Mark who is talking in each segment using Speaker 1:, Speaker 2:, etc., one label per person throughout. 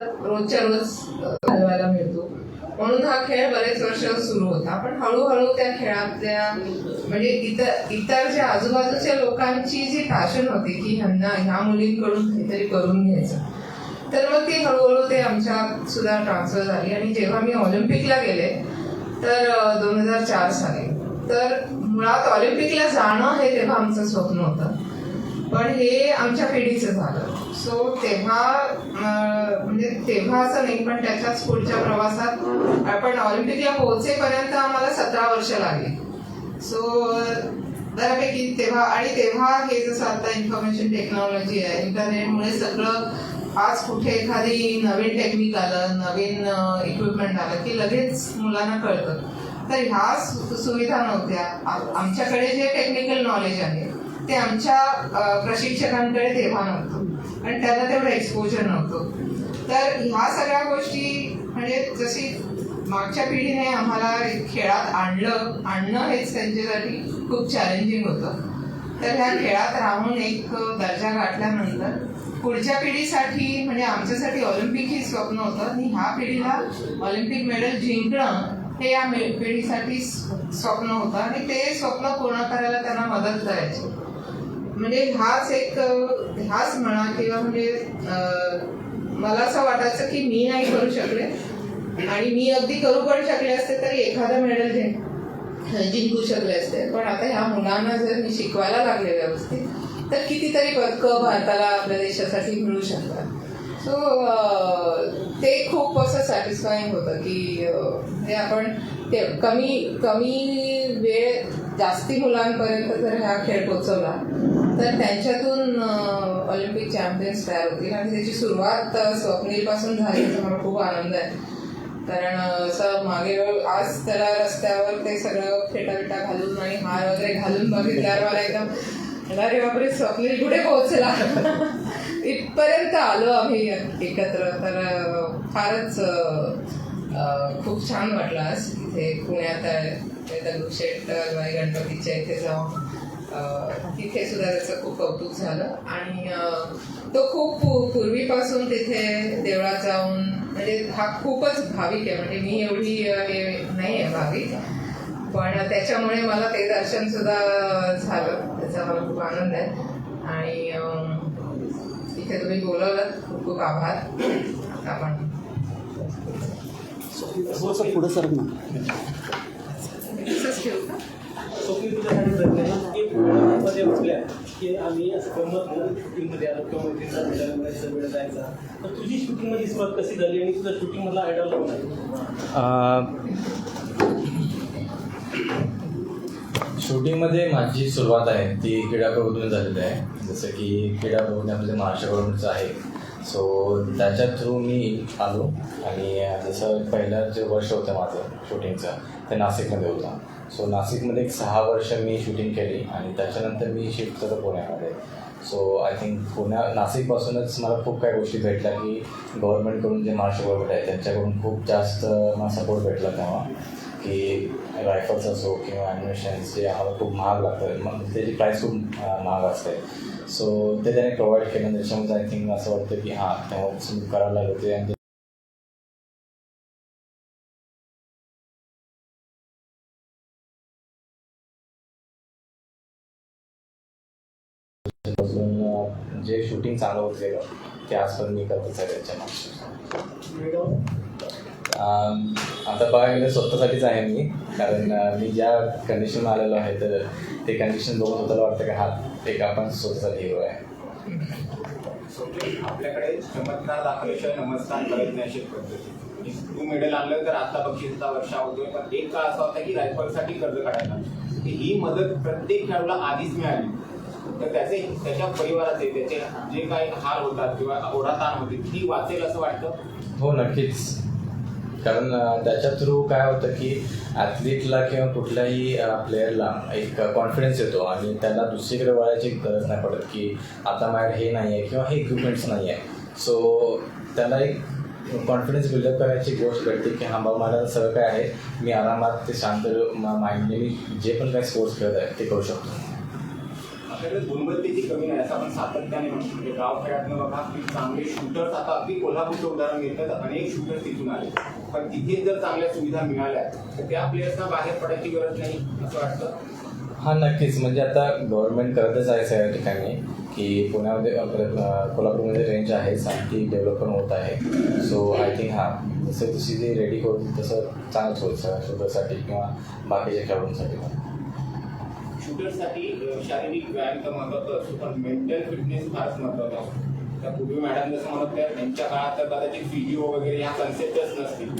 Speaker 1: रोजच्या रोज घालवायला मिळतो. म्हणून हा खेळ बरेच वर्ष सुरू होता. पण हळूहळू त्या खेळातल्या म्हणजे इतर इतर जे आजूबाजूच्या लोकांची जी फॅशन होती की ह्यांना ह्या मुलींकडून काहीतरी करून घ्यायचं. तर मग ती हळूहळू ते आमच्या सुद्धा ट्रान्सफर झाली. आणि जेव्हा मी ऑलिम्पिकला गेले तर दोन हजार चार साली. तर मुळात ऑलिम्पिकला जाणं हे तेव्हा आमचं स्वप्न होतं. पण हे आमच्या पिढीचं झालं. सो तेव्हा म्हणजे तेव्हा असं नाही पण त्याच्याच पुढच्या प्रवासात आपण ऑलिम्पिकला पोहोचेपर्यंत आम्हाला सतरा वर्ष लागली. सो बऱ्यापैकी तेव्हा आणि तेव्हा हे जसं आता इन्फॉर्मेशन टेक्नॉलॉजी आहे इंटरनेटमुळे सगळं आज कुठे एखादी नवीन टेक्निक आलं नवीन इक्विपमेंट आलं की लगेच मुलांना कळतं. तर ह्या सु- सुविधा नव्हत्या. आमच्याकडे जे टेक्निकल नॉलेज आहे ते आमच्या प्रशिक्षकांकडे तेव्हा नव्हतं. आणि त्यांना तेवढं एक्सपोजर नव्हतं. तर ह्या सगळ्या गोष्टी म्हणजे जशी मागच्या पिढीने आम्हाला खेळात आणलं आणणं हेच त्यांच्यासाठी खूप चॅलेंजिंग होतं. तर ह्या खेळात राहून एक दर्जा गाठल्यानंतर पुढच्या पिढीसाठी म्हणजे आमच्यासाठी ऑलिम्पिक ही स्वप्न होतं. आणि ह्या पिढीला ऑलिम्पिक मेडल जिंकणं हे या मे- पिढीसाठी स्वप्न होतं. आणि ते स्वप्न पूर्ण करायला त्यांना मदत करायची. म्हणजे हाच एक हाच म्हणा किंवा म्हणजे मला असं वाटायचं की मी नाही करू शकले. आणि मी अगदी करू पण शकले असते तरी एखादं मेडल जिंक जिंकू शकले असते. पण आता ह्या मुलांना जर मी शिकवायला लागले व्यवस्थित तर कितीतरी पदकं भारताला आपल्या देशासाठी मिळू शकतात. सो ते खूप असं सॅटिस्फाईंग होतं की हे म्हणजे आपण ते कमी कमी वेळ जास्ती मुलांपर्यंत जर हा खेळ पोचवला तर त्यांच्यातून ऑलिम्पिक चॅम्पियन्स तयार होतील. आणि त्याची सुरुवात स्वप्नीलपासून झाली याचा मला खूप आनंद आहे. कारण असं मागे आज त्याला रस्त्यावर ते सगळं फेटा बिटा घालून आणि हार वगैरे घालून बघितल्यावर मला एकदम अरे बापरे स्वप्नील कुठे पोहोचला? इथपर्यंत आलो आम्ही एकत्र. तर फारच खूप छान वाटलं आज इथे पुण्यात आहे दगडूशेठ गणपतीच्या इथे जाऊन. तिथे सुद्धा त्याचं खूप कौतुक झालं. आणि तो खूप पू- पूर्वीपासून तिथे देवळात जाऊन म्हणजे हा खूपच भाविक आहे. म्हणजे मी एवढी हे नाही आहे भाविक. पण त्याच्यामुळे मला ते दर्शन सुद्धा झालं. त्याचा मला खूप आनंद आहे. आणि इथे तुम्ही बोलवलं खूप खूप आभार. आपण
Speaker 2: थोडंसं पुढं सरक ना?
Speaker 3: मध्ये की आम्ही असं गमत शूटिंगमध्ये आलो किंवा जायचा. तर तुझी शूटिंगमध्ये सुरुवात कशी झाली आणि तुझा शूटिंगमधला आयडॉल
Speaker 4: शूटिंगमध्ये माझी सुरुवात आहे. ती क्रीडा प्रबोधन झालेली आहे. जसं की क्रीडा प्रबोधन आपलं महाराष्ट्र गव्हर्नमेंटचं आहे. सो त्याच्या थ्रू मी आलो. आणि जसं पहिलं जे वर्ष होतं माझं शूटिंगचं ते नाशिकमध्ये होतं. सो नाशिकमध्ये एक सहा वर्ष मी शूटिंग केली आणि त्याच्यानंतर मी शिफ्ट झालो पुण्यामध्ये. सो आय थिंक पुण्या नाशिकपासूनच मला खूप काही गोष्टी भेटल्या की गव्हर्नमेंटकडून जे महाराष्ट्र गव्हर्नमेंट आहे त्यांच्याकडून खूप जास्त मला सपोर्ट भेटला तेव्हा. की रायफल्स असो किंवा ॲनिमेशन्स जे आम्हाला खूप महाग लागतं मग त्याची प्राईस खूप महाग असते. सो ते त्याने प्रोव्हाइड केलं. त्याच्यामध्ये आय थिंक असं वाटतं की हां तेव्हापासून करायला लागलं ते. आणि जे शूटिंग चांगलं होत गेलं ते आज पण मी करतच आहे त्याच्या आता बघायला गेलं स्वतःसाठीच आहे मी. कारण मी ज्या कंडिशनला आलेलो आहे तर ते कंडिशन बघून स्वतःला वाटतं की हा एक आपण स्वतःसाठी हिरो आहे.
Speaker 5: आपल्याकडे चमत्कार दाखवल्याशिवाय नमस्कार करत नाही अशी पद्धती. तू मेडल आणलं तर आता बक्षिसचा वर्षा होतोय पण एक काळ असा होता की रायफलसाठी कर्ज काढायला. की ही मदत प्रत्येक खेळाडूला आधीच मिळाली. तर त्याचे त्याच्या परिवाराचे त्याचे जे काही हाल होतात किंवा ओढाताण होते ती वाचेल असं वाटतं?
Speaker 4: हो नक्कीच. कारण त्याच्या थ्रू काय होतं की ॲथलीटला किंवा कुठल्याही प्लेअरला एक कॉन्फिडन्स येतो आणि त्यांना दुसरीकडे वळायची गरज नाही पडत की आता माझ्याकडे हे नाही आहे किंवा हे इक्विपमेंट्स नाही आहे सो त्याला एक कॉन्फिडन्स बिल्डअप करायची गोष्ट भेटते की हां बाबा मला सगळं काय आहे मी आरामात ते शांत माइंडने मी जे पण काही स्पोर्ट्स खेळत आहे ते करू शकतो.
Speaker 5: आपल्याकडे गुणवत्तेची कमी नाही. असं आपण सातत्याने म्हणतो. म्हणजे गाव खेळातनं बघा की चांगले शूटर्स आता अगदी कोल्हापूरचं उदाहरण घेतलं तर अनेक शूटर्स तिथून आले. पण तिथे जर चांगल्या सुविधा मिळाल्या तर त्या प्लेयर्सना बाहेर पडायची गरज नाही असं वाटतं?
Speaker 4: हा नक्कीच. म्हणजे आता गव्हर्नमेंट करतच आहे सगळ्या ठिकाणी की पुण्यामध्ये कोल्हापूरमध्ये रेंज आहे आणि डेव्हलप पण होत आहे. सो आय थिंक हा जसं जशी जी रेडी होईल तसं चांगलंच होईल सगळ्या शोधासाठी किंवा बाकीच्या खेळाडूंसाठी शूटरसाठी
Speaker 5: शूटर्ससाठी शारीरिक व्यायाम तर महत्त्वाचा असतो पण मेंटल फिटनेस फारच महत्त्वाचा असतो. त्या पूर्वी मॅडम जसं म्हणत त्या त्यांच्या काळात तर कदाचित फिजिओ वगैरे ह्या कन्सेप्टच नसतील.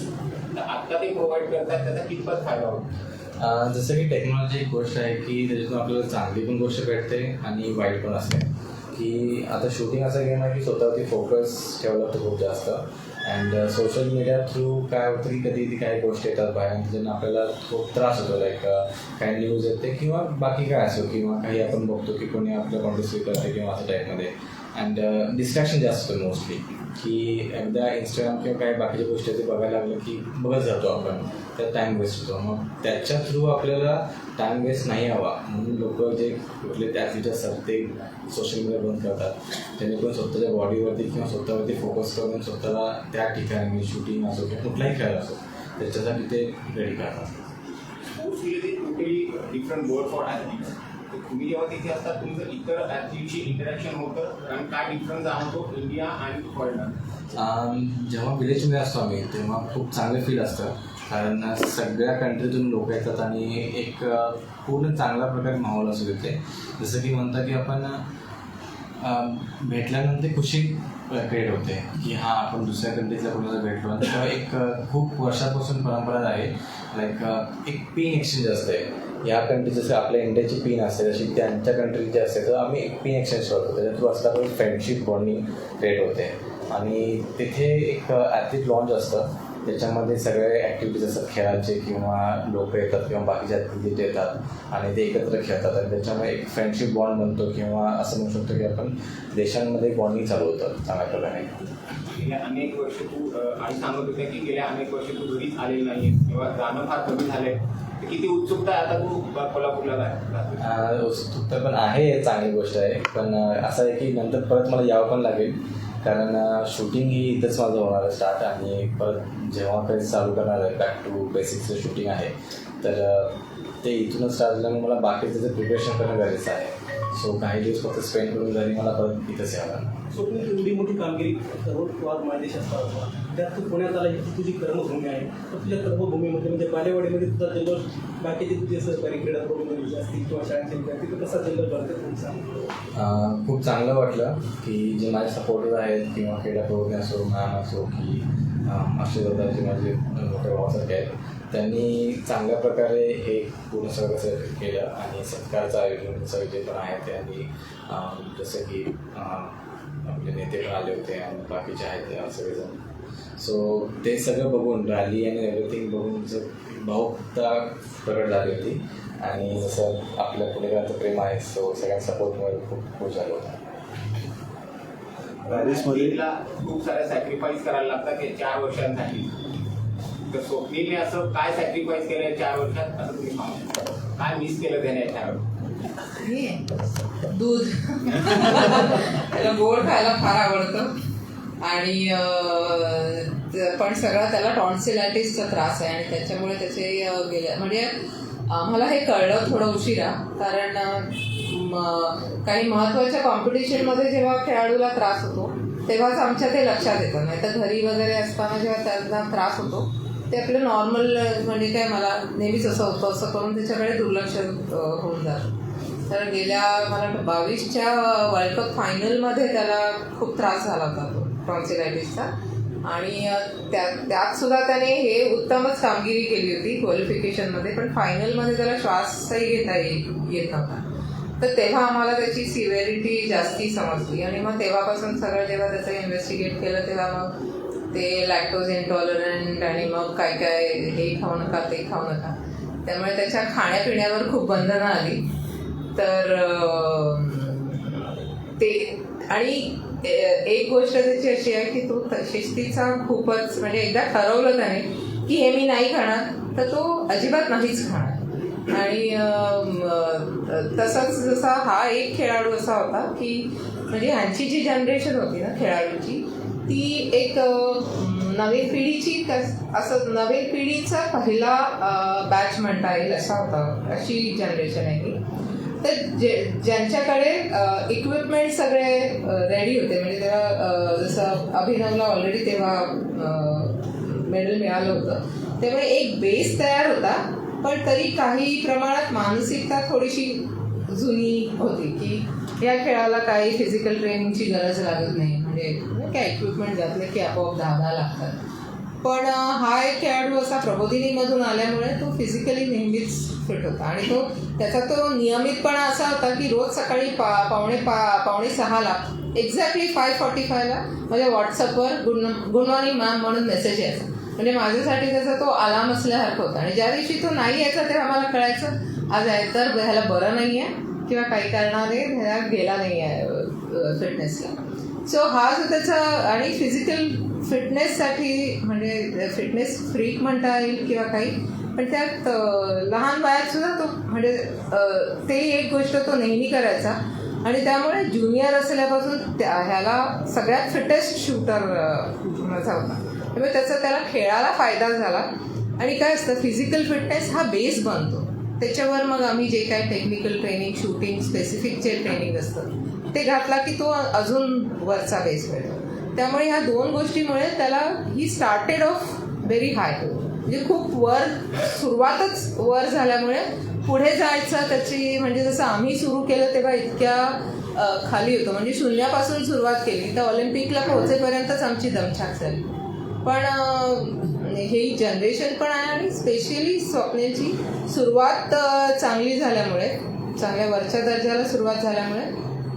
Speaker 5: तर आता ते प्रोव्हाइड करतात त्याचा कितपत फायदा होतो?
Speaker 4: जसं की टेक्नॉलॉजी एक गोष्ट आहे की त्याच्यातून आपल्याला चांगली पण गोष्ट भेटते आणि वाईट पण असते. की आता शूटिंग असं गेम आहे की स्वतःवरती फोकस ठेवला खूप जास्त. अँड सोशल मीडिया थ्रू काय होतं की कधी कधी काही गोष्टी येतात बाहेर ज्यांना आपल्याला खूप त्रास होतो. लाईक uh, काही न्यूज येते किंवा बाकी काय असो किंवा काही आपण बघतो की कोणी आपलं कॉन्टेस्ट करते किंवा असं टाईपमध्ये अँड डिस्ट्रॅक्शन जास्त मोस्टली की एकदा इंस्टाग्राम किंवा काही बाकीच्या गोष्टी ते बघायला लागलं की बघत जातो आपण. तर टाईम वेस्ट होतो. मग त्याच्या थ्रू आपल्याला टाईम वेस्ट नाही हवा. म्हणून लोक जे कुठले ॲथलीट असतात ते सोशल मीडिया बंद करतात. जेणेकरून स्वतःच्या बॉडीवरती किंवा स्वतःवरती फोकस करून स्वतःला त्या ठिकाणी शूटिंग असो किंवा कुठलाही खेळ असो त्याच्यासाठी ते रेडी करतात.
Speaker 5: डिफरंट बोर्ड फॉर तुम्ही जेव्हा तिथे असतात तुमचं इतर ॲथलीटशी इंटरॅक्शन होतं कारण काय डिफरन्स जाणवतो इंडिया आणि फॉरेनर
Speaker 4: जेव्हा विलेजमध्ये असतो आम्ही तेव्हा खूप चांगलं फील असतं. कारण सगळ्या कंट्रीतून लोक येतात आणि एक पूर्ण चांगला प्रकारे माहोल असतो तिथे. जसं की म्हणतात की आपण भेटल्यानंतर खुशी क्रिएट होते की हां आपण दुसऱ्या कंट्रीतल्या कोणाला भेटलो तर तेव्हा एक खूप वर्षापासून परंपरा आहे. लाईक एक पेन एक्सचेंज असते. या कंट्री जसं आपल्या इंडियाची पिन असते तशी त्यांच्या कंट्रीची असते तर आम्ही एक पिन एक्सचेंज करतो. त्याच्या थ्रू असं आपली फ्रेंडशिप बॉन्डिंग क्रिएट होते. आणि तिथे एक ॲथलीट लॉन्च असतं. त्याच्यामध्ये सगळे ॲक्टिव्हिटीज असतात खेळाचे किंवा लोक येतात किंवा बाकीच्या ॲक्टिव्हिटीज येतात आणि ते एकत्र खेळतात. आणि त्याच्यामुळे एक फ्रेंडशिप बॉन्ड बनतो किंवा असं म्हणू शकतो की आपण देशांमध्ये बॉन्डिंग चालू होतं चांगल्या प्रकारे.
Speaker 5: गेल्या अनेक वर्ष तू आणि सांगत होत्या की गेल्या अनेक वर्ष तू घरीच आलेली नाही किंवा जाणं फार कमी झालंय. किती उत्सुकता आहे आता तू कोल्हापूरला
Speaker 4: अं, उत्सुकता पण आहे चांगली गोष्ट आहे. पण असं आहे की नंतर परत मला यावं पण लागेल. कारण शूटिंग ही इथंच माझं होणार आहे स्टार्ट आणि परत जेव्हा काही चालू करणार आहे बॅक टू बेसिक्सचं शूटिंग आहे तर ते इथूनच स्टार्ट झाल्यामुळे मला बाकीचं जे प्रिपरेशन करणं गरजेचं आहे. सो काही दिवस फक्त स्पेंड करून घरी मला परत इथंच यावं लागणार.
Speaker 3: स्वप्न एवढी मोठी कामगिरी माझ्या देशात करतो त्यात तू पुण्यात आला ही तुझी कर्मभूमी आहे. तर तुझ्या कर्मभूमीमध्ये म्हणजे बालेवाडीमध्ये तुझा जल्लोष बाकीचे तुझे सहकारी क्रीडा प्रबंधन असतील किंवा शाळेचे विद्यार्थी तर कसा जल्लोष भरते तुमचा
Speaker 4: खूप चांगलं वाटलं की जे माझे सपोर्टर आहेत किंवा क्रीडा प्रवृत्ती असो मॅम असो की अक्षय दादाचे माझे मोठे भावासारखे आहेत त्यांनी चांगल्या प्रकारे हे पूर्ण सगळं कसं केलं आणि सत्कारचं आयोजन सगळे जे पण आहे त्यांनी जसं की आपले नेते पण आले होते आणि बाकीचे आहेत सगळेजण. सो ते सगळं बघून रॅली आणि एव्हरीथिंग बघून जर भावुकता प्रकट झाली होती. आणि जसं आपल्या पुणेकरांचं प्रेम आहे सो सगळ्या सपोर्टमुळे खूप खुश झालो होता.
Speaker 5: खूप साऱ्या सॅक्रिफाईस करायला लागतात या चार वर्षांसाठी. तर स्वप्नीलने असं काय सॅक्रिफाईस केलं चार वर्षात असं तुम्ही सांगू? काय मिस केलं त्याने चार
Speaker 1: हे दूध. त्याला गोड खायला फार आवडतं. आणि पण सगळा त्याला टॉन्सिलायटिसचा त्रास आहे आणि त्याच्यामुळे त्याचे गेल्या गेले. म्हणजे आम्हाला हे कळलं थोडं उशिरा. कारण म- काही महत्त्वाच्या कॉम्पिटिशनमध्ये जेव्हा खेळाडूला त्रास होतो तेव्हाच आमच्या ते लक्षात येतं. नाही तर घरी वगैरे असताना जेव्हा त्यांना त्रास होतो ते आपलं नॉर्मल म्हणजे काय मला नेहमीच असं होतं असं करून त्याच्याकडे दुर्लक्ष होऊन जातं. तर गेल्या मला बावीसच्या वर्ल्ड कप फायनलमध्ये त्याला खूप त्रास झाला होता तो. टॉन्सिलायटिसचा आणि त्या त्यात सुद्धा त्याने हे उत्तमच कामगिरी केली होती क्वालिफिकेशनमध्ये पण फायनलमध्ये त्याला श्वासही घेता येईल येत नव्हता. तर तेव्हा आम्हाला त्याची सिव्हिरिटी जास्ती समजली. आणि मग तेव्हापासून सगळं जेव्हा त्याचं इन्व्हेस्टिगेट केलं तेव्हा मग ते लॅक्टोज इंटॉलरंट आणि मग काय काय हे खाऊ नका ते खाऊ नका. त्यामुळे त्याच्या खाण्यापिण्यावर खूप बंधनं आली. तर ते आणि एक गोष्ट त्याची अशी आहे की तो त- शिस्तीचा खूपच म्हणजे एकदा ठरवलं त्याने की हे मी नाही खाणार तर तो अजिबात नाहीच खाणार. आणि तसंच तसाच जसा हा एक खेळाडू असा होता की म्हणजे ह्यांची जी जनरेशन होती ना खेळाडूची ती एक नवीन पिढीची असं नवीन पिढीचा पहिला बॅच म्हणता येईल असा होता अशी जनरेशन आहे ही तर जे ज्यांच्याकडे इक्विपमेंट सगळे रेडी होते. म्हणजे त्याला जसं अभिनवला ऑलरेडी तेव्हा मेडल मिळालं होतं. त्यामुळे एक बेस तयार होता पण तरी काही प्रमाणात मानसिकता थोडीशी जुनी होती की या खेळाला काही फिजिकल ट्रेनिंगची गरज लागत नाही. म्हणजे काय इक्विपमेंट घातले की आपोआप दहा दहा लागतात. पण हा एक खेळाडू असा प्रबोधिनीमधून आल्यामुळे तो फिजिकली नेहमीच फिट होता. आणि तो त्याचा तो नियमितपणा असा होता की रोज सकाळी पा पावणे पा पावणे सहाला एक्झॅक्टली फाय फॉर्टी फायला माझ्या व्हॉट्सअपवर गुड गुड मॉर्निंग मॅम म्हणून मेसेज यायचा. म्हणजे माझ्यासाठी त्याचा तो आलाम असल्यासारखा होता. आणि ज्या दिवशी तो नाही यायचा तेव्हा मला कळायचं आज आहे तर ह्याला बरं नाही आहे किंवा काही कारणाने ह्याला गेला नाही आहे फिटनेसला सो हा जो त्याचा आणि फिजिकल फिटनेससाठी म्हणजे फिटनेस फ्रीक म्हणता येईल किंवा काही पण त्यात लहान वयात सुद्धा तो म्हणजे ते एक गोष्ट तो नेहमी करायचा. आणि त्यामुळे ज्युनियर असल्यापासून त्या ह्याला सगळ्यात फिटेस्ट शूटर माझा होता. त्यामुळे त्याचा त्याला खेळाला फायदा झाला. आणि काय असतं फिजिकल फिटनेस हा बेस बनतो. त्याच्यावर मग आम्ही जे काय टेक्निकल ट्रेनिंग शूटिंग स्पेसिफिक जे ट्रेनिंग असतं ते घातला की तो अजून वरचा बेस मिळतो. त्यामुळे ह्या दोन गोष्टीमुळे त्याला he started off very high म्हणजे खूप वर सुरुवातच वर झाल्यामुळे पुढे जायचं त्याची म्हणजे जसं आम्ही सुरू केलं तेव्हा इतक्या खाली होतो. म्हणजे शून्यापासून सुरुवात केली. तर ऑलिम्पिकला पोहोचेपर्यंतच आमची दमछाक झाली. पण हे ही जनरेशन पण आहे आणि स्पेशली स्वप्नेची सुरुवात चांगली झाल्यामुळे चांगल्या वरच्या दर्जाला सुरुवात झाल्यामुळे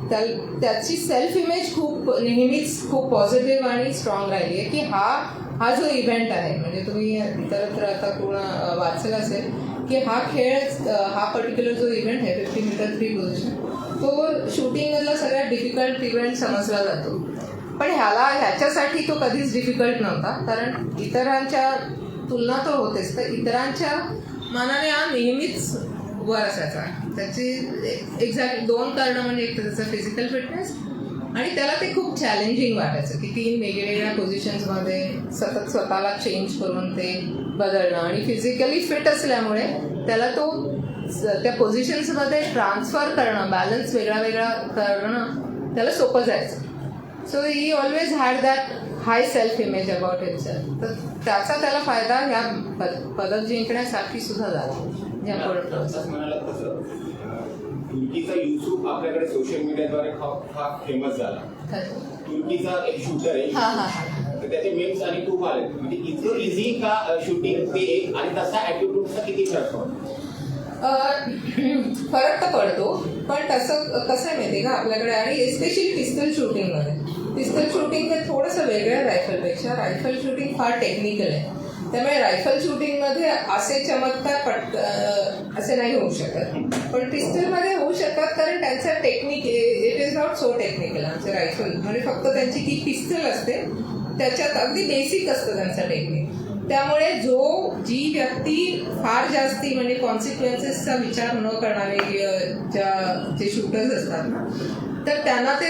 Speaker 1: त्या त्याची सेल्फ इमेज खूप नेहमीच खूप पॉझिटिव्ह आणि स्ट्रॉंग राहिली आहे की हा हा जो इव्हेंट आहे म्हणजे तुम्ही इतरत्र आता पूर्ण वाचलं असेल की हा खेळ हा पर्टिक्युलर जो इव्हेंट आहे फिफ्टी मीटर थ्री पोझिशन तो शूटिंगला सगळ्यात डिफिकल्ट इव्हेंट समजला जातो. पण ह्याला ह्याच्यासाठी तो कधीच डिफिकल्ट नव्हता कारण इतरांच्या तुलना तो होतेच तर इतरांच्या मनाने हा नेहमीच वर असायचा. त्याची एक्झॅक्ट दोन कारणं म्हणजे एक तर त्याचं फिजिकल फिटनेस आणि त्याला ते खूप चॅलेंजिंग वाटायचं की तीन वेगवेगळ्या पोझिशन्समध्ये सतत स्वतःला चेंज करून ते बदलणं आणि फिजिकली फिट असल्यामुळे त्याला तो त्या पोझिशन्समध्ये ट्रान्सफर करणं बॅलन्स वेगळा वेगळा करणं त्याला सोपं जायचं. So he always had that high self image about himself तर त्याचा त्याला फायदा ह्या पद- पदक जिंकण्यासाठी सुद्धा झाला.
Speaker 5: तुर्कीचा युसूफ आपल्याकडे सोशल मीडियाद्वारे हा फेमस झाला. तुर्कीचा एक शूटर आहे.
Speaker 1: हा हा हा.
Speaker 5: तर त्याचे मेम्स आणि खूप आले. म्हणजे इतकं इझी का शूटिंग ते एक आणि तसा ऍटिट्यूडचा किती फरक पडतो?
Speaker 1: फरक तर पडतो पण तसं कसं आहे माहिती का आपल्याकडे? आणि एस्पेशली पिस्तल शूटिंगमध्ये पिस्तल शूटिंग हे थोडंसं वेगळं रायफलपेक्षा रायफल शूटिंग फार टेक्निकल आहे. त्यामुळे रायफल शूटिंगमध्ये असे चमत्कार पट असे नाही होऊ शकत. पण पिस्टलमध्ये होऊ शकतात कारण त्यांचा technique it is not so technical आमचं रायफल म्हणजे फक्त त्यांची ती पिस्तल असते त्याच्यात अगदी बेसिक असतं त्यांचं टेक्निक त्यामुळे जो जी व्यक्ती फार जास्ती म्हणजे कॉन्सिक्वेन्सेसचा विचार न करणारे ज्या जे शूटर्स असतात ना तर त्यांना ते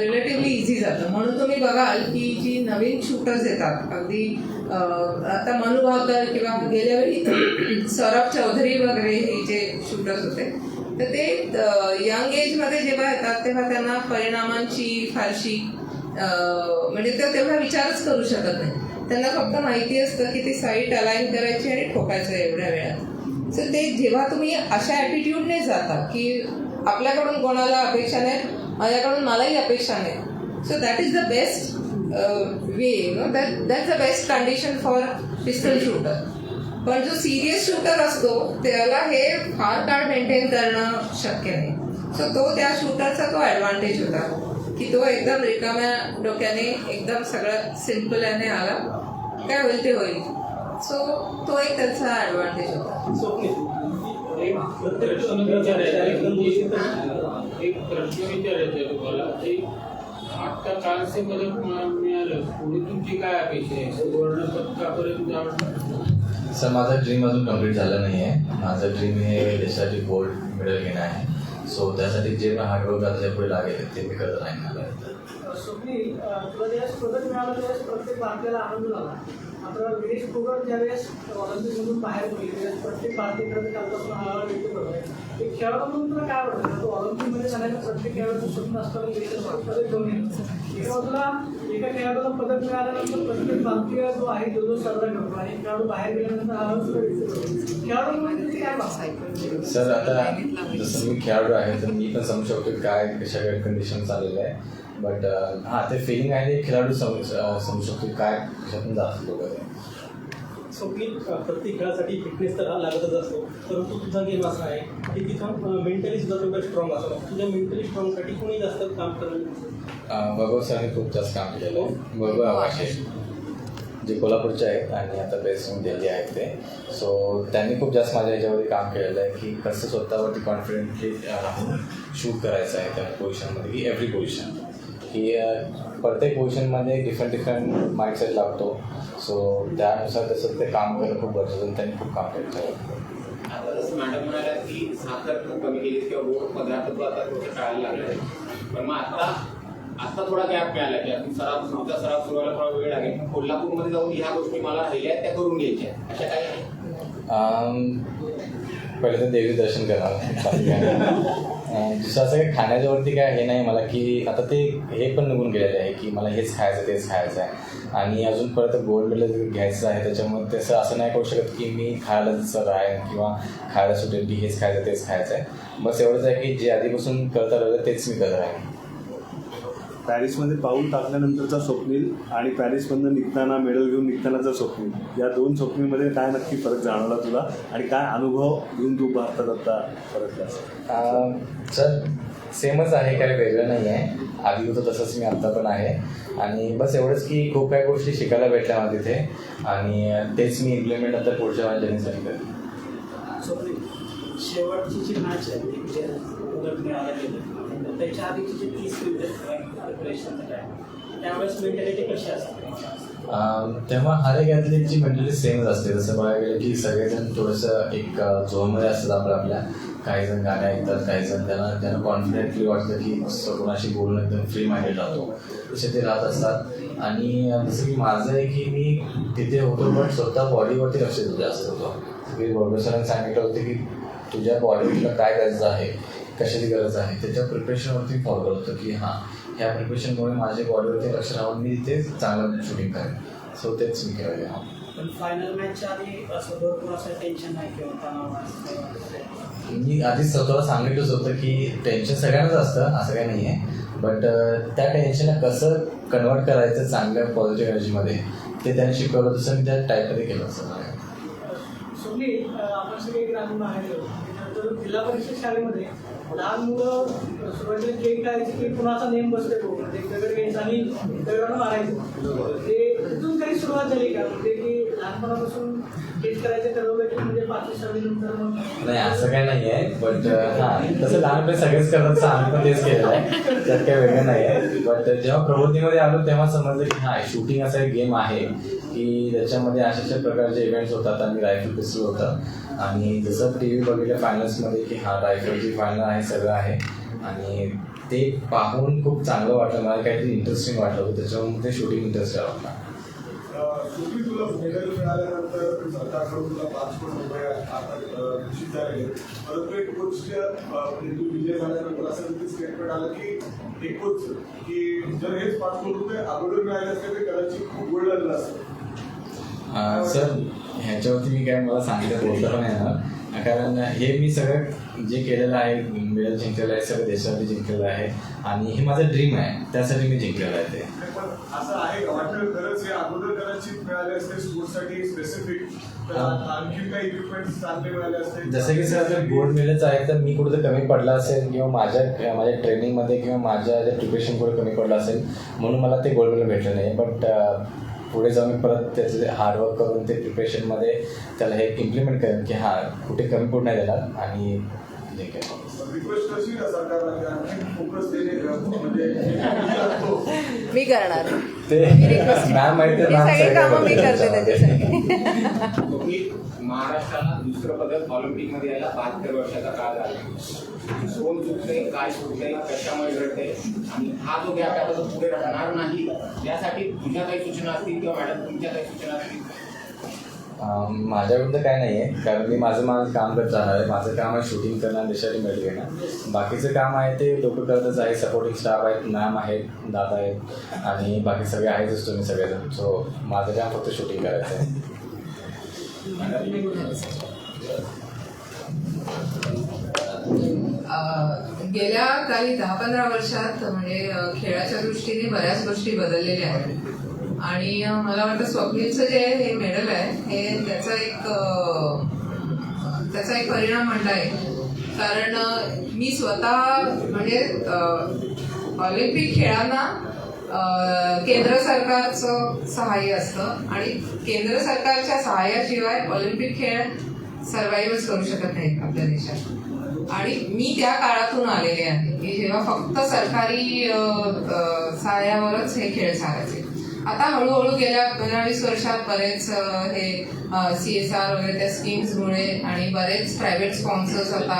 Speaker 1: रिलेटिव्हली इझी जातं. म्हणून तुम्ही बघाल की जी नवीन शूटर्स येतात अगदी आता मनु भाकर किंवा गेल्या वेळी सौरभ चौधरी वगैरे हे जे शूटर्स होते तर ते यंग एजमध्ये जेव्हा येतात तेव्हा त्यांना परिणामांची फारशी म्हणजे ते तेवढा विचारच करू शकत नाही. त्यांना फक्त माहिती असतं की ती साईट अलाईन करायची आणि ठोकायचं एवढ्या वेळात. सो ते जेव्हा तुम्ही अशा ॲटिट्यूडने जाता की आपल्याकडून कोणाला अपेक्षा नाही माझ्याकडून मलाही अपेक्षा नाही. So that is the best way no that that the best condition for pistol shooter पण जो सिरियस शूटर असतो त्याला हे फार काळ मेंटेन करणं शक्य नाही. सो तो त्या शूटरचा तो ॲडव्हान्टेज होता. की तो एकदम रिकाम्या डोक्याने एकदम सगळं सिम्पल याने आला. काय होईल ते होईल. सो तो एक त्याचा ॲडव्हान्टेज होता.
Speaker 2: एक प्रश्न
Speaker 3: विचारायचा आहे.
Speaker 2: एक मिळालं. पुढे तुमची काय अपेक्षा आहे?
Speaker 4: सर माझा ड्रीम अजून कंप्लीट झाला नाही आहे माझं ड्रीम हे देशासाठी गोल्ड मेडल घेणं आहे. सो त्यासाठी जे पण हार्डवर्क आता पुढे लागेल ते मी करत राहीन
Speaker 6: स्वप्नील मिळालं त्यावेळेस प्रत्येक आनंद ज्यावेळेस बाहेर प्रत्येक खेळाडू म्हणून तुला काय वाटतं? तो ऑलिम्पिकमध्ये जाण्याचं प्रत्येक खेळाडू स्वप्न असताना देशाचं पदक घेऊन येणं एका बाजूला एका खेळाडूला पदक मिळाल्यानंतर प्रत्येक भारतीय जो आहे तो जो साजरा करतो आणि एक खेळाडू बाहेर गेल्यानंतर हळहळ सुद्धा व्यक्त करतो खेळाडू म्हणून तुम्ही काय बघताय
Speaker 4: सर आता जसं मी खेळाडू आहे तर मी पण समजू शकतो काय कशा काय कंडिशन चाललेलं आहे. बट हां ते फिलिंग आहे ते खेळाडू समजू समजू शकतो की काय कशातून जास्त लोक
Speaker 3: स्वप्नील अं, प्रत्येक खेळासाठी फिटनेस तर हा लागतच असतो. परंतु तुझा गेम असा आहे की तिथं मेंटली सुद्धा तेवढं स्ट्रॉंग असावं तुझ्या मेंटली स्ट्रॉंगसाठी कोणी जास्त काम करेल
Speaker 4: वैभव सरांनी खूप जास्त काम केलेलं आहे वैभव आवाशे जे कोल्हापूरचे आहेत आणि आता बेस्ट होऊन दिल्ली आहेत ते. सो त्यांनी खूप जास्त माझ्या याच्यावरती काम केलेलं आहे की कसं स्वतःवरती कॉन्फिडेंटली राहून शूट करायचं आहे त्या पोझिशनमध्ये की एव्हरी पोझिशन की प्रत्येक पोझिशनमध्ये डिफरंट डिफरंट माइंडसेट लागतो सो त्यानुसार तसं ते काम करणं खूप गरजेचं आणि त्यांनी खूप काम केलं आहे.
Speaker 5: आता जसं मॅडम म्हणाल्या की साखर खूप कमी केली किंवा गोड पदार्थ आता थोडं टाळायला लागलं पण मग आता आता थोडा गॅप मिळाला की आपण सराव पुढचा सराव सुरू व्हायला थोडा वेळ लागेल. कोल्हापूरमध्ये जाऊन ह्या गोष्टी मला राहिल्या आहेत त्या करून घ्यायच्या अशा काय
Speaker 4: पहिले तर देवी दर्शन करणार. दुसरं असं काही खाण्याच्यावरती काय हे नाही मला की आता ते हे पण निघून गेलेलं आहे की मला हेच खायचं तेच खायचं आहे. आणि अजून परत गोल्ड मेडल घ्यायचं आहे त्याच्यामुळे तसं असं नाही करू शकत की मी खायला जसं राहीन किंवा खायला सुटेल की हेच खायचं तेच खायचं आहे. बस एवढंच आहे की जे आधीपासून करता राहिलं तेच मी करत राहीन.
Speaker 7: पॅरिसमध्ये पाऊल टाकल्यानंतरचा स्वप्नील आणि पॅरिसमधनं निघताना मेडल घेऊन निघतानाचा स्वप्नील. या दोन स्वप्नीलमध्ये काय नक्की फरक जाणवला तुला आणि काय अनुभव घेऊन तू भारतात आता
Speaker 4: अं, सर सेमच आहे काही वेगळं नाही आहे. आधी होतं तसंच मी आत्ता पण आहे. आणि बस एवढंच की खूप काही गोष्टी शिकायला भेटल्या मला तिथे. आणि तेच मी इम्प्लिमेंट आता पुढच्या माझ्या जर्नीसाठी करेन
Speaker 6: शेवटची जी मॅच आहे त्याच्या आधीची जी तीस त्यावेळेस मेंटॅलिटी कशी असते?
Speaker 4: तेव्हा हर एक ॲथलीटची मेंटली सेमच असते. जसं बघायला गेलं की सगळेजण थोडंसं एक झोनमध्ये असतात आपल्या आपल्या. काही जण गाणे ऐकतात काही जण त्यांना त्यांना कॉन्फिडेंटली वाटतं की कोणाशी बोलून एकदम फ्री माइंडेड राहतो. तसे ते राहत असतात. आणि जसं की माझं आहे की मी तिथे होतो पण स्वतः बॉडीवरती लक्ष देतो जास्त होतो की बरोबर सरांनी सांगितलं होतं की तुझ्या बॉडीला काय करायचं आहे? कशाची गरज आहे? त्याच्या प्रिपरेशनवरती फॉलो करतो की हां ह्या प्रिपरेशनमुळे माझ्या बॉडीवरती लक्ष राहून मी ते चांगलं शूटिंग करेन. सो तेच मी केलं हां.
Speaker 6: पण फायनल मॅचच्या आधी असं भरपूर असं टेन्शन नाही किंवा तणाव असं
Speaker 4: मी आधीच स्वतःला सांगितलंच होतं की टेन्शन सगळ्यांनाच असतं असं काही नाही आहे बट त्या टेन्शनला कसं कन्वर्ट करायचं चांगल्या पॉझिटिव्ह एनर्जीमध्ये ते त्यांनी शिकवलं तसं मी त्या टाईपमध्ये केलं असं
Speaker 6: आपण सगळे ग्रामीण बाहेर जिल्हा परिषद शाळेमध्ये लहान मुलं सुरुवातीला केक करायचे की कुणाचा नेम बसते तो. म्हणजे दगड घ्यायचा आणि दगडानं मारायचं. ते तिथून काही सुरुवात झाली का? म्हणजे की लहानपणापासून करायचं ठरवलं की म्हणजे पाचवी सहावी नंतर मग
Speaker 4: नाही असं काही नाही आहे बट हां तसं लहानपणी सगळेच करतात आम्ही पण तेच केलेलं आहे. त्यात काही वेगळं नाही आहे. बट जेव्हा प्रवृत्तीमध्ये आलो तेव्हा समजलं की हां शूटिंग असा एक गेम आहे की त्याच्यामध्ये अशा अशा प्रकारचे इव्हेंट्स होतात आणि रायफल पिस्तूल होतं आणि जसं टी व्ही बघितलं फायनल्समध्ये की हां रायफलची फायनल आहे सगळं आहे. आणि ते पाहून खूप चांगलं वाटलं मला काहीतरी इंटरेस्टिंग वाटलं त्याच्यामुळे ते शूटिंग इंटरेस्ट वाटला
Speaker 8: तुम्ही तुला मेडल मिळाल्यानंतर सरकारकडून तुला पाच कोटी रुपये आता निश्चित झालेले परंतु एक गोष्ट म्हणजे तू विजय झाल्यानंतर असं तिथे स्टेटमेंट आलं की एकूच की जर हेच पाच कोटी रुपये अगोदर मिळाले असते तर कदाचित खूप वेळ लागला असतं
Speaker 4: सर ह्याच्यावरती मी काय मला सांगितलं बोलता पण येणार. कारण हे मी सगळं जे केलेलं आहे मेडल जिंकलेलं आहे सगळं देशासाठी जिंकलेलं आहे. आणि हे माझं ड्रीम आहे त्यासाठी मी जिंकलेलं आहे ते.
Speaker 8: पण असं आहे का? वाटतं खरंच हे अगोदर कदाचित मिळाले असते स्पोर्ट्ससाठी स्पेसिफिक तर आणखी काही इक्विपमेंट चांगले मिळाले असते.
Speaker 4: जसं की सर जर गोल्ड मेडल्स आहे तर मी कुठं कमी पडला असेल किंवा माझ्या माझ्या ट्रेनिंगमध्ये किंवा माझ्या प्रिपरेशन कुठे कमी पडलं असेल म्हणून मला ते गोल्ड मेडल भेटलं नाही. बट पुढे जाऊन परत त्याचं हार्डवर्क करून ते प्रिपरेशनमध्ये त्याला हे इम्प्लिमेंट करेन की हां कुठे कमी पूर्ण नाही आणि जे
Speaker 8: रिक्वेस्ट करशील का सरकारला म्हणजे
Speaker 1: मी करणार.
Speaker 4: ते मॅम माहिती
Speaker 1: सगळी कामं मी करते त्याच्यासाठी.
Speaker 5: तुम्ही महाराष्ट्राला दुसरं पदक ऑलिम्पिकमध्ये यायला बहात्तर वर्षाचा काळ झाला. कोण चुकतंय काय चुकतंय कशामुळे घडतंय? आणि हा जो गॅप आता जो पुढे राहणार नाही यासाठी तुझ्या काही सूचना असतील किंवा मॅडम तुमच्या काही सूचना असतील?
Speaker 4: अं, माझ्याकडून तर काय नाही आहे कारण मी माझं माझं काम करत जाणार आहे. माझं काम आहे शूटिंग करणं देशाची मिळते घेणं बाकीचं काम आहे ते लोक करतच आहे सपोर्टिंग स्टाफ आहेत मॅम आहेत दादा आहेत. आणि बाकी सगळे आहेतच तुम्ही सगळेजण. सो माझं काम फक्त शूटिंग करायचं आहे.
Speaker 1: गेल्या काही दहा पंधरा वर्षात म्हणजे खेळाच्या दृष्टीने बऱ्याच गोष्टी बदललेल्या आहेत. आणि मला वाटतं स्वप्नीलचं जे हे मेडल आहे हे त्याचा एक त्याचा एक परिणाम म्हणता येईल. कारण मी स्वतः म्हणजे ऑलिम्पिक खेळांना केंद्र सरकारचं सहाय्य असतं आणि केंद्र सरकारच्या सहाय्याशिवाय ऑलिम्पिक खेळ सर्वाईव्हच करू शकत नाहीत आपल्या देशात. आणि मी त्या काळातून आलेले आहे. की जेव्हा फक्त सरकारी सहाय्यावरच हे खेळ चालायचे. आता हळूहळू गेल्या पंधरा वीस वर्षात बरेच हे सी एस आर वगैरे त्या स्कीम्समुळे आणि बरेच प्रायव्हेट स्पॉन्सर्स आता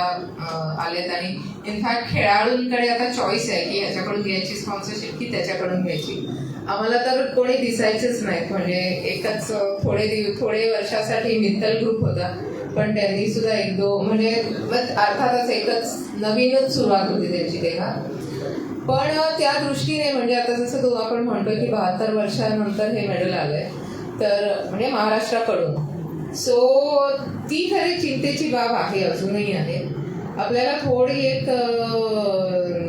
Speaker 1: आलेत आणि इनफॅक्ट खेळाडूंकडे आता चॉईस आहे की याच्याकडून घ्यायची स्पॉन्सरशिप की त्याच्याकडून घ्यायची. आम्हाला तर कोणी दिसायचेच नाहीत म्हणजे एकच थोडे दिव थोडे वर्षासाठी मित्तल ग्रुप होता. पण त्यांनी सुद्धा एक दो म्हणजे अर्थातच एकच नवीनच सुरुवात होती त्यांची तेव्हा. पण त्या दृष्टीने म्हणजे आता जसं तो आपण म्हणतो की बहात्तर वर्षानंतर हे मेडल आलंय तर म्हणजे महाराष्ट्राकडून. सो ती खरी चिंतेची बाब आहे अजूनही आहे. आपल्याला थोडी एक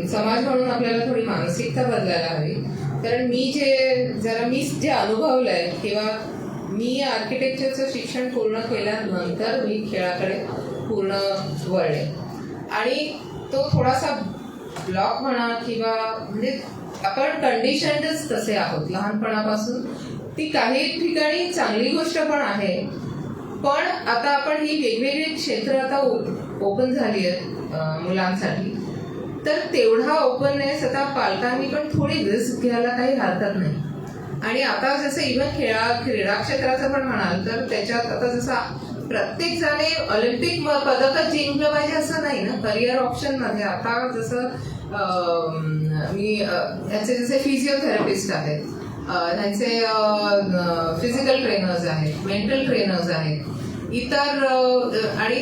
Speaker 1: समाज म्हणून आपल्याला थोडी मानसिकता बदलायला हवी. कारण मी जे जरा मी जे अनुभवलंय किंवा मी आर्किटेक्चरचं शिक्षण पूर्ण केल्यानंतर मी खेळाकडे पूर्ण वळले. आणि तो थोडासा ब्लॉक म्हणा किंवा म्हणजे आपण कंडिशनच तसे आहोत लहानपणापासून. ती काही ठिकाणी चांगली गोष्ट पण आहे. पण आता आपण ही वेगवेगळी क्षेत्र आता ओपन झाली आहेत मुलांसाठी. तर तेवढा ओपननेस आता पालकांनी पण थोडी रिस्क घ्यायला काही हरकत नाही. आणि आता जसं इव्हन खेळा क्रीडा क्षेत्राचं पण म्हणाल तर त्याच्यात आता जसा प्रत्येक जणे ऑलिम्पिक पदकच जिंकलं पाहिजे असं नाही ना? करिअर ऑप्शनमध्ये. आता जसं मी याचे जसे फिजिओथेरपिस्ट आहेत त्यांचे फिजिकल ट्रेनर्स आहेत मेंटल ट्रेनर्स आहेत इतर आणि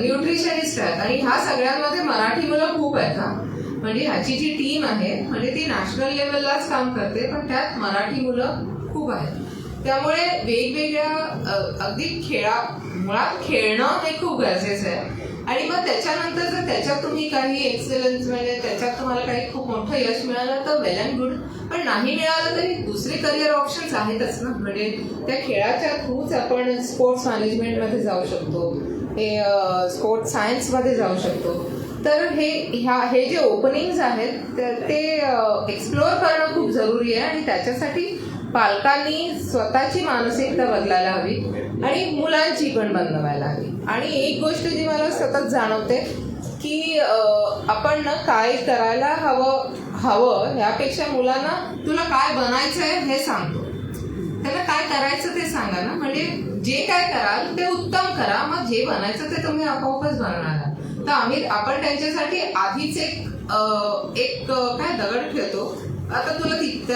Speaker 1: न्यूट्रिशनिस्ट आहेत. आणि ह्या सगळ्यांमध्ये मराठी मुलं खूप आहेत हा. म्हणजे ह्याची जी टीम आहे म्हणजे ती नॅशनल लेवललाच काम करते पण त्यात मराठी मुलं खूप आहेत. त्यामुळे वेगवेगळ्या अगदी खेळा मुळात खेळणं हे खूप गरजेचं आहे. आणि मग त्याच्यानंतर जर त्याच्यात तुम्ही काही एक्सेलन्स म्हणजे त्याच्यात तुम्हाला काही खूप मोठं यश मिळालं तर वेल अँड गुड पण नाही मिळालं तरी दुसरे करिअर ऑप्शन्स आहेतच ना. म्हणजे त्या खेळाच्या थ्रूच आपण स्पोर्ट्स मॅनेजमेंटमध्ये जाऊ शकतो. हे स्पोर्ट्स सायन्समध्ये जाऊ शकतो. तर हे ह्या हे जे ओपनिंग्स आहेत तर ते एक्सप्लोअर करणं खूप जरुरी आहे. आणि त्याच्यासाठी पालकांनी स्वतःची मानसिकता बदलायला हवी आणि मुलांची पण बनवायला हवी. आणि एक गोष्ट जी मला सतत जाणवते की आपण ना काय करायला हवं हवं ह्यापेक्षा मुलांना तुला काय बनायचं आहे हे सांगतो. त्याला काय करायचं ते सांगा ना. म्हणजे जे काय कराल ते उत्तम करा. मग जे बनायचं ते तुम्ही आपोआपच बनवणार तर आम्ही आपण त्यांच्यासाठी आधीच एक एक काय दगड ठेवतो आता तुला तिथ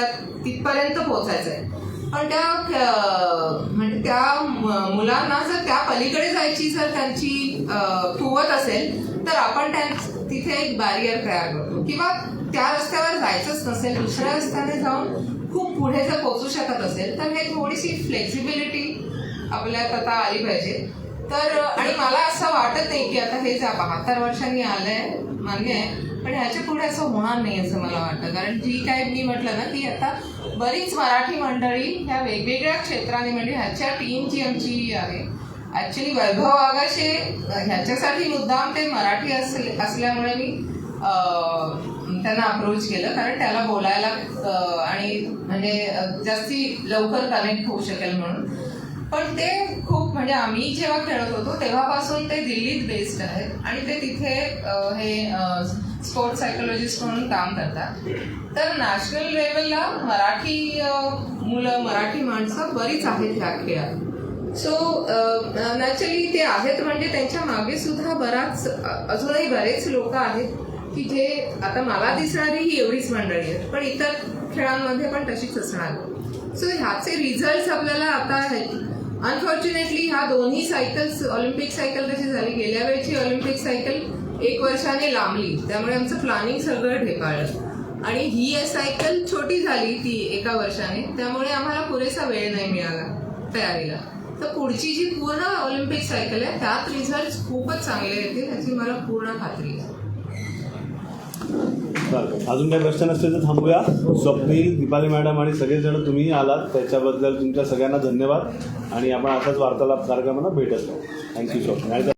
Speaker 1: तिथपर्यंत पोहोचायचं आहे पण त्या म्हणजे त्या मुलांना जर त्या पलीकडे जायची जर त्यांची कुवत असेल तर आपण त्या तिथे एक बॅरियर तयार करतो. किंवा त्या रस्त्यावर जायचंच नसेल दुसऱ्या रस्त्याने जाऊन खूप पुढे जर पोहोचू शकत असेल तर हे थोडीशी फ्लेक्झिबिलिटी आपल्यात आता आली पाहिजे. तर आणि मला असं वाटत नाही की आता हे जा बहात्तर वर्षांनी आलंय मान्य आहे पण ह्याच्या पुढे असं होणार नाही असं मला वाटतं. कारण जी काय मी म्हटलं ना की आता बरीच मराठी मंडळी ह्या वेगवेगळ्या क्षेत्राने म्हणजे ह्याच्या टीम जी आमची आहे. ऍक्च्युली वैभव आगाशे ह्याच्यासाठी मुद्दाम ते मराठी असले असल्यामुळे मी त्यांना अप्रोच केलं. कारण त्याला बोलायला आणि म्हणजे जास्ती लवकर कनेक्ट होऊ शकेल म्हणून. पण ते खूप म्हणजे आम्ही जेव्हा खेळत होतो तेव्हापासून ते दिल्लीत बेस्ड आहेत आणि ते तिथे हे स्पोर्ट सायकोलॉजिस्ट म्हणून काम करतात. तर नॅशनल लेवलला मराठी मुलं मराठी माणसं बरीच आहेत ह्या खेळात. सो नॅचरली ते आहेत म्हणजे त्यांच्या मागे सुद्धा बराच अजूनही बरेच लोक आहेत की जे आता मला दिसणारी ही एवढीच मंडळी आहेत पण इतर खेळांमध्ये पण तशीच असणार. सो ह्याचे रिझल्ट आपल्याला आता अनफॉर्च्युनेटली ह्या दोन्ही सायकल्स ऑलिम्पिक सायकल कशी झाली. गेल्या वेळची ऑलिम्पिक सायकल एक वर्षाने लांबली. त्यामुळे आमचं प्लॅनिंग सगळं ढेपाळलं. आणि ही सायकल छोटी झाली ती एका वर्षाने. त्यामुळे आम्हाला पुरेसा वेळ नाही मिळाला तयारीला. तर पुढची जी पूर्ण ऑलिम्पिक सायकल आहे त्यात रिझल्ट खूपच चांगले येतील याची मला पूर्ण खात्री आहे.
Speaker 7: चालेल. अजून काही प्रश्न नसतील तर थांबूया. स्वप्नील दीपाली मॅडम आणि सगळेजण तुम्ही आलात. त्याच्याबद्दल तुमच्या सगळ्यांना धन्यवाद. आणि आपण असाच वार्तालाप कार्यक्रमांना भेटत राहू थँक्यू स्वप्नील.